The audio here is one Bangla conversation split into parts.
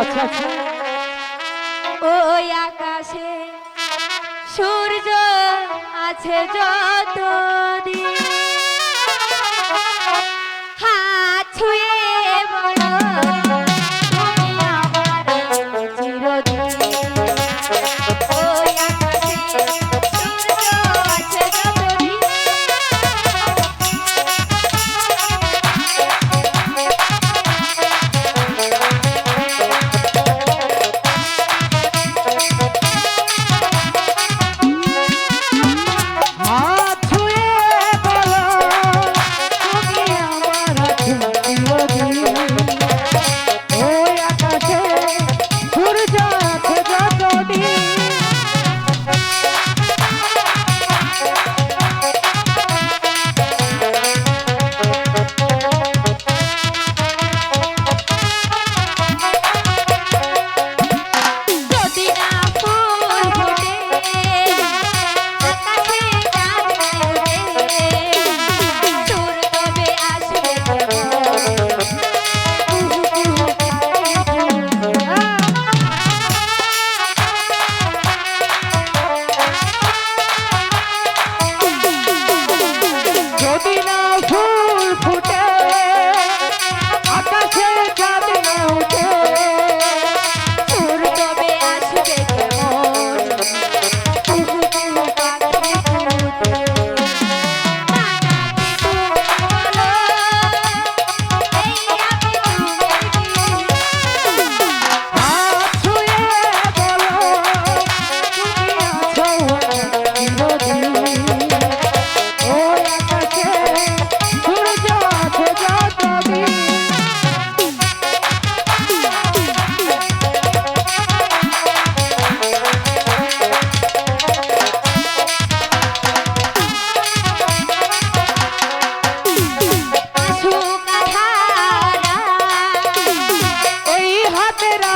আচ্ছা আচ্ছা। ওই আকাশে সূর্য আছে যত দিন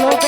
ভালো